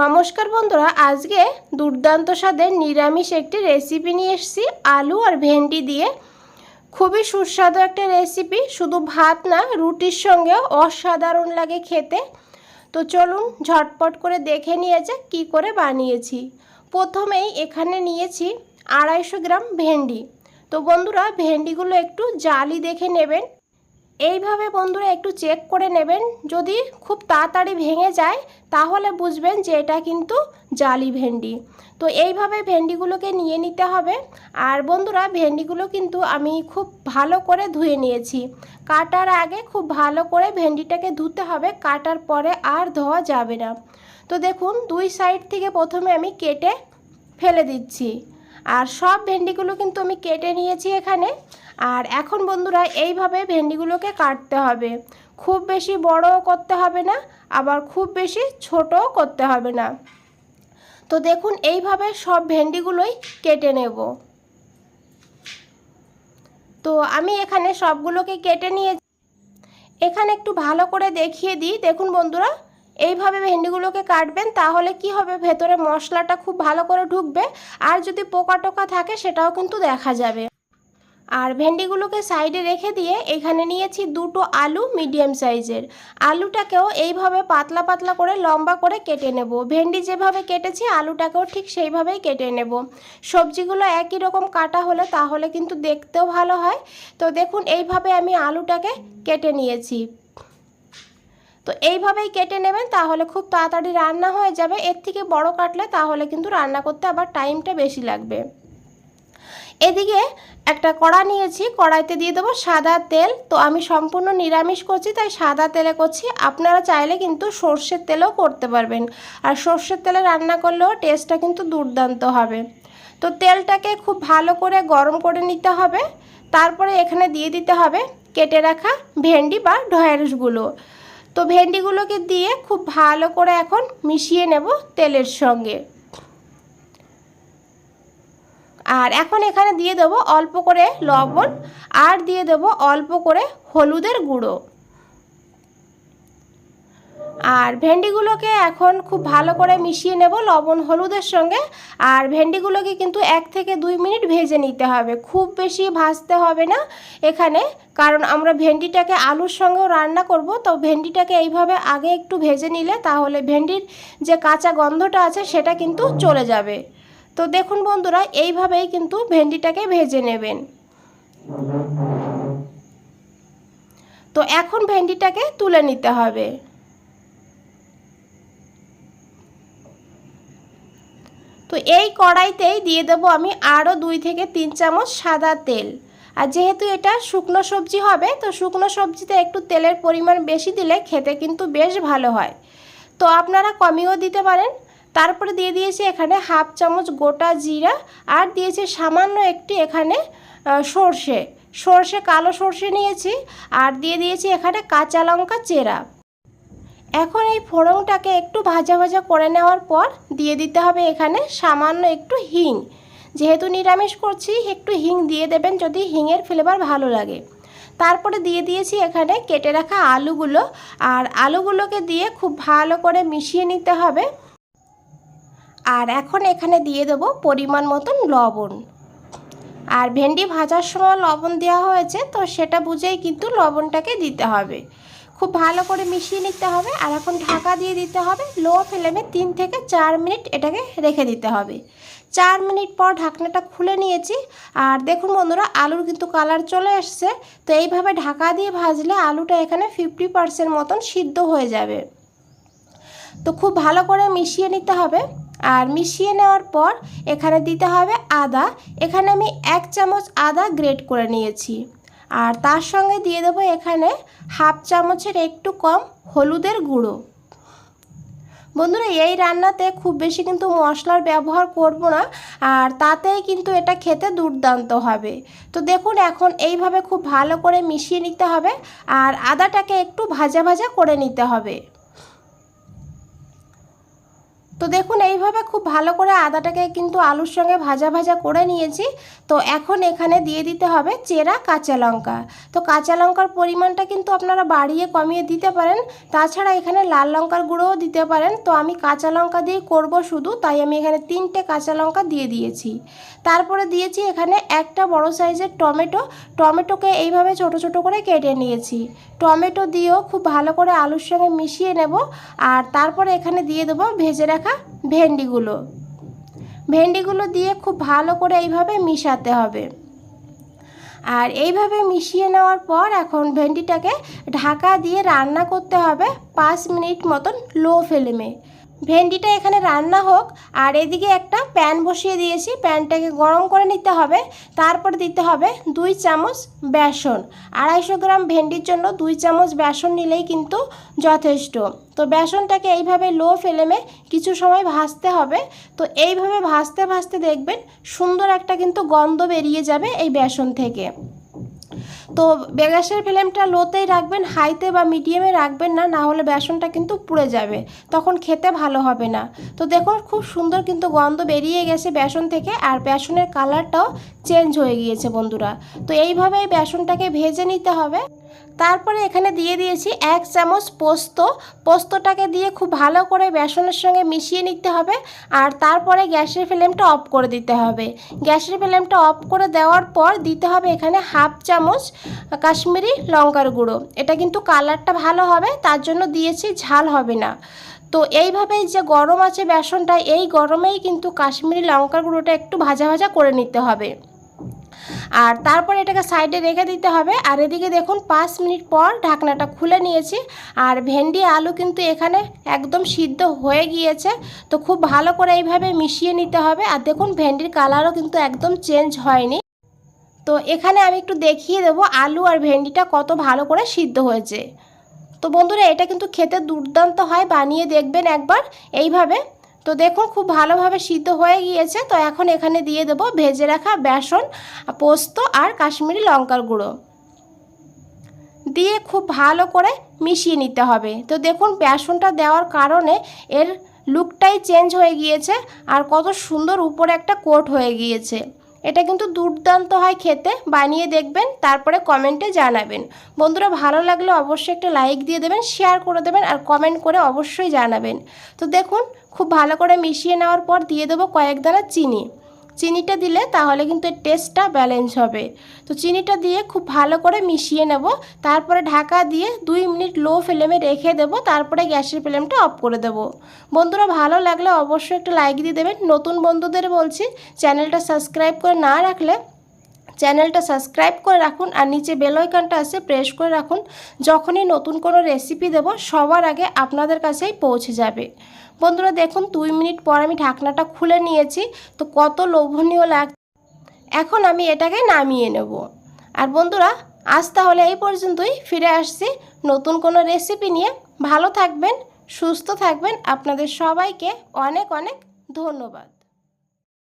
নমস্কার বন্ধুরা, আজকে দুর্দান্ত স্বাদের নিরামিষ একটি রেসিপি নিয়ে এসেছি, আলু আর ভেন্ডি দিয়ে। খুবই সুস্বাদু একটা রেসিপি শুধু ভাত না, রুটির সঙ্গে অসাধারণ লাগে খেতে। তো চলুন ঝটপট করে দেখে নিয়ে যাক কী করে বানিয়েছি। প্রথমেই এখানে নিয়েছি আড়াইশো গ্রাম ভেন্ডি। তো বন্ধুরা, ভেন্ডিগুলো একটু জালি দেখে নেবেন। এইভাবে বন্ধুরা একটু চেক করে নেবেন। যদি খুব তাড়াতাড়ি ভেঙে যায়, তাহলে বুঝবেন যে এটা কিন্তু জালি ভেন্ডি। তো এইভাবে ভেন্ডিগুলোকে নিয়ে নিতে হবে। আর বন্ধুরা, ভেন্ডিগুলো কিন্তু আমি খুব ভালো করে ধুয়ে নিয়েছি। কাটার আগে খুব ভালো করে ভেন্ডিটাকে ধুতে হবে। কাটার পরে আর ধোয়া যাবে না। তো দেখুন, দুই সাইড থেকে প্রথমে আমি কেটে ফেলে দিচ্ছি। আর সব ভেন্ডিগুলো কিন্তু আমি কেটে নিয়েছি এখানে। আর এখন বন্ধুরা, এইভাবে ভেন্ডিগুলোকে কাটতে হবে। খুব বেশি বড়ও করতে হবে না, আবার খুব বেশি ছোটও করতে হবে না। তো দেখুন, এইভাবে সব ভেন্ডিগুলোই কেটে নেব। তো আমি এখানে সবগুলোকে কেটে নিয়ে এখানে একটু ভালো করে দেখিয়ে দিই। দেখুন বন্ধুরা এইভাবে ভেন্ডিগুলোকে কাটবেন, তাহলে কি হবে? ভেতরে মশলাটা খুব ভালো করে ঢুকবে, আর যদি পোকা টোকা থাকে সেটাও কিন্তু দেখা যাবে। আর ভেন্ডিগুলোকে সাইডে রেখে দিয়ে এখানে নিয়েছি দুটো আলু মিডিয়াম সাইজের। আলুটাকেও এইভাবে পাতলা পাতলা করে লম্বা করে কেটে নেব। ভেন্ডি যেভাবে কেটেছি, আলুটাকেও ঠিক সেইভাবেই কেটে নেব। সবজিগুলো একই রকম কাটা হলে তাহলে কিন্তু দেখতেও ভালো হয়। তো দেখুন, এইভাবে আমি আলুটাকে কেটে নিয়েছি। তো এইভাবেই কেটে নেবেন, তাহলে খুব তাড়াতাড়ি রান্না হয়ে যাবে। এর থেকে বড় কাটলে তাহলে কিন্তু রান্না করতে আবার টাইমটা বেশি লাগবে। এদিকে একটা কড়া নিয়েছি, কড়াইতে দিয়ে দেবো সাদা তেল। তো আমি সম্পূর্ণ নিরামিষ করছি, তাই সাদা তেলে করছি। আপনারা চাইলে কিন্তু সর্ষের তেলেও করতে পারবেন। আর সর্ষের তেলে রান্না করলেও টেস্টটা কিন্তু দুর্দান্ত হবে। তো তেলটাকে খুব ভালো করে গরম করে নিতে হবে। তারপরে এখানে দিয়ে দিতে হবে কেটে রাখা ভেন্ডি বা ঢয়েরসগুলো তো ভেন্ডিগুলোকে দিয়ে খুব ভালো করে এখন মিশিয়ে নেব তেলের সঙ্গে। আর এখন এখানে দিয়ে দেবো অল্প করে লবণ, আর দিয়ে দেবো অল্প করে হলুদের গুঁড়ো। আর ভেন্ডিগুলোকে এখন খুব ভালো করে মিশিয়ে নেব লবণ, হলুদের সঙ্গে। আর ভেন্ডিগুলোকে কিন্তু এক থেকে দুই মিনিট ভেজে নিতে হবে। খুব বেশি ভাজতে হবে না এখানে, কারণ আমরা ভেন্ডিটাকে আলুর সঙ্গেও রান্না করব। তো ভেন্ডিটাকে এইভাবে আগে একটু ভেজে নিলে তাহলে ভেন্ডির যে কাঁচা গন্ধটা আছে সেটা কিন্তু চলে যাবে। তো দেখুন বন্ধুরা, এইভাবেই কিন্তু ভেন্ডিটাকে ভেজে নেবেন। তো এখন ভেন্ডিটাকে তুলে নিতে হবে। তো এই কড়াইতেই দিয়ে দেবো আমি আরও দুই থেকে তিন চামচ সাদা তেল। আর যেহেতু এটা শুকনো সবজি হবে, তো শুকনো সবজিতে একটু তেলের পরিমাণ বেশি দিলে খেতে কিন্তু বেশ ভালো হয়। তো আপনারা কমিয়েও দিতে পারেন। তারপরে দিয়ে দিয়েছি এখানে হাফ চামচ গোটা জিরা আর দিয়েছি সামান্য একটি এখানে সর্ষে। সর্ষে কালো সর্ষে নিয়েছি আর দিয়ে দিয়েছি এখানে কাঁচা লঙ্কা চেরা। এখন এই ফোড়নটাকে একটু ভাজা ভাজা করে নেওয়ার পর দিয়ে দিতে হবে এখানে সামান্য একটু হিং। যেহেতু নিরামিষ করছি, একটু হিং দিয়ে দেবেন যদি হিংয়ের ফ্লেভার ভালো লাগে। তারপরে দিয়ে দিয়েছি এখানে কেটে রাখা আলুগুলো। আর আলুগুলোকে দিয়ে খুব ভালো করে মিশিয়ে নিতে হবে। আর এখন এখানে দিয়ে দেবো পরিমাণ মতন লবণ। আর ভেন্ডি ভাজার সময় লবণ দেওয়া হয়েছে, তো সেটা বুঝেই কিন্তু লবণটাকে দিতে হবে। খুব ভালো করে মিশিয়ে নিতে হবে আর এখন ঢাকা দিয়ে দিতে হবে লো ফ্লেমে তিন থেকে চার মিনিট এটাকে রেখে দিতে হবে। চার মিনিট পর ঢাকনাটা খুলে নিয়েছি আর দেখুন বন্ধুরা, আলুর কিন্তু কালার চলে এসছে তো এইভাবে ঢাকা দিয়ে ভাজলে আলুটা এখানে ফিফটি পারসেন্ট মতন সিদ্ধ হয়ে যাবে। তো খুব ভালো করে মিশিয়ে নিতে হবে আর মিশিয়ে নেওয়ার পর এখানে দিতে হবে আদা। এখানে আমি এক চামচ আদা গ্রেট করে নিয়েছি। আর তার সঙ্গে দিয়ে দেবো এখানে হাফ চামচের একটু কম হলুদের গুঁড়ো। বন্ধুরা, এই রান্নাতে খুব বেশি কিন্তু মশলার ব্যবহার করব না, আর তাতে কিন্তু এটা খেতে দুর্দান্ত হবে। তো দেখুন, এখন এইভাবে খুব ভালো করে মিশিয়ে নিতে হবে, আর আদাটাকে একটু ভাজা ভাজা করে নিতে হবে। তো দেখুন, এইভাবে খুব ভালো করে আদাটাকে কিন্তু আলুর সঙ্গে ভাজা ভাজা করে নিয়েছি। তো এখন এখানে দিয়ে দিতে হবে চেরা কাঁচা লঙ্কা। তো কাঁচা লঙ্কার পরিমাণটা কিন্তু আপনারা বাড়িয়ে কমিয়ে দিতে পারেন। তাছাড়া এখানে লাল লঙ্কার গুঁড়োও দিতে পারেন। তো আমি কাঁচা লঙ্কা দিয়ে করব শুধু, তাই আমি এখানে তিনটে কাঁচা লঙ্কা দিয়ে দিয়েছি। তারপরে দিয়েছি এখানে একটা বড় সাইজের টমেটো। টমেটোকে এইভাবে ছোট ছোট করে কেটে নিয়েছি। টমেটো দিয়েও খুব ভালো করে আলুর সঙ্গে মিশিয়ে নেব। আর তারপরে এখানে দিয়ে দেবো ভেজে রাখা ভেন্ডিগুলো। ভেন্ডিগুলো দিয়ে খুব ভালো করে এইভাবে মিশাতে হবে। আর এইভাবে মিশিয়ে নেওয়ার পর এখন ভেন্ডিটাকে ঢাকা দিয়ে রান্না করতে হবে পাঁচ মিনিট মতন লো ফ্লেমে। ভেন্ডিটা এখানে রান্না হোক, আর এদিকে একটা প্যান বসিয়ে দিয়েছি। প্যানটাকে গরম করে নিতে হবে। তারপর দিতে হবে দুই চামচ বেসন। আড়াইশো গ্রাম ভেন্ডির জন্য দুই চামচ বেসন নিলেই কিন্তু যথেষ্ট। তো বেসনটাকে এইভাবে লো ফ্লেমে কিছু সময় ভাজতে হবে। তো এইভাবে ভাজতে ভাজতে দেখবেন সুন্দর একটা কিন্তু গন্ধ বেরিয়ে যাবে এই বেসন থেকে। তো গ্যাসের ফ্লেমটা লোতেই রাখবেন, হাইতে বা মিডিয়ামে রাখবেন না না হলে বেসনটা কিন্তু পুড়ে যাবে, তখন খেতে ভালো হবে না। তো দেখুন, খুব সুন্দর কিন্তু গন্ধ বেরিয়ে গেছে বেসন থেকে, আর বেসনের কালারটাও চেঞ্জ হয়ে গিয়েছে বন্ধুরা। তো এইভাবেই এই বেসনটাকে ভেজে নিতে হবে। তারপরে এখানে দিয়ে দিয়েছি এক চামচ পোস্ত। পোস্তটাকে দিয়ে খুব ভালো করে বেসনের সঙ্গে মিশিয়ে নিতে হবে আর তারপরে গ্যাসের ফ্লেমটা অফ করে দিতে হবে। গ্যাসের ফ্লেমটা অফ করে দেওয়ার পর দিতে হবে এখানে হাফ চামচ কাশ্মীরি লঙ্কার গুঁড়ো। এটা কিন্তু কালারটা ভালো হবে, তার জন্য দিয়েছি, ঝাল হবে না। তো এইভাবেই যে গরম আছে বেসনটা, এই গরমেই কিন্তু কাশ্মীরি লঙ্কার গুঁড়োটা একটু ভাজা ভাজা করে নিতে হবে। আর তারপর এটাকে সাইডে রেখে দিতে হবে। আর এদিকে দেখুন, পাঁচ মিনিট পর ঢাকনাটা খুলে নিয়েছি। আর ভেন্ডি, আলু কিন্তু এখানে একদম সিদ্ধ হয়ে গিয়েছে। তো খুব ভালো করে এইভাবে মিশিয়ে নিতে হবে। আর দেখুন, ভেন্ডির কালারও কিন্তু একদম চেঞ্জ হয়নি। তো এখানে আমি একটু দেখিয়ে দেবো আলু আর ভেন্ডিটা কত ভালো করে সিদ্ধ হয়েছে। তো বন্ধুরা, এটা কিন্তু খেতে দুর্দান্ত হয়। বানিয়ে দেখবেন একবার। এইভাবে তো দেখুন, খুব ভালোভাবে সিদ্ধ হয়ে গিয়েছে। তো এখন এখানে দিয়ে দেবো ভেজে রাখা বেসন, পোস্ত আর কাশ্মীরি লঙ্কার গুঁড়ো। দিয়ে খুব ভালো করে মিশিয়ে নিতে হবে। তো দেখুন, বেসনটা দেওয়ার কারণে এর লুকটাই চেঞ্জ হয়ে গিয়েছে আর কত সুন্দর উপরে একটা কোট হয়ে গিয়েছে। এটা কিন্তু দুর্দান্ত হয় খেতে, বানিয়ে দেখবেন, তারপরে কমেন্টে জানাবেন। বন্ধুরা, ভালো লাগলে অবশ্যই একটা লাইক দিয়ে দেবেন শেয়ার করে দেবেন আর কমেন্ট করে অবশ্যই জানাবেন। তো দেখুন, খুব ভালো করে মিশিয়ে নেওয়ার পর দিয়ে দেবো কয়েক দানা চিনি। চিনিটা দিলে তাহলে কিন্তু এর টেস্টটা ব্যালেন্স হবে। তো চিনিটা দিয়ে খুব ভালো করে মিশিয়ে নেব, তারপরে ঢাকা দিয়ে দুই মিনিট লো ফ্লেমে রেখে দেব, তারপরে গ্যাসের ফ্লেমটা অফ করে দেব। বন্ধুরা, ভালো লাগলে অবশ্যই একটা লাইক দিয়ে দেবেন। নতুন বন্ধুদের বলছি চ্যানেলটা সাবস্ক্রাইব করে না রাখলে চ্যানেলটা সাবস্ক্রাইব করে রাখুন আর নিচে বেল আইকনটা আছে প্রেস করে রাখুন। যখনই নতুন কোনো রেসিপি দেব, সবার আগে আপনাদের কাছেই পৌঁছে যাবে। বন্ধুরা, দেখুন, দুই মিনিট পর আমি ঢাকনাটা খুলে নিয়েছি। তো কত লোভনীয় লাগ, এখন আমি এটাকে নামিয়ে নেব। আর বন্ধুরা, আজ তাহলে এই পর্যন্তই। ফিরে আসছি নতুন কোনো রেসিপি নিয়ে। ভালো থাকবেন, সুস্থ থাকবেন। আপনাদের সবাইকে অনেক অনেক ধন্যবাদ।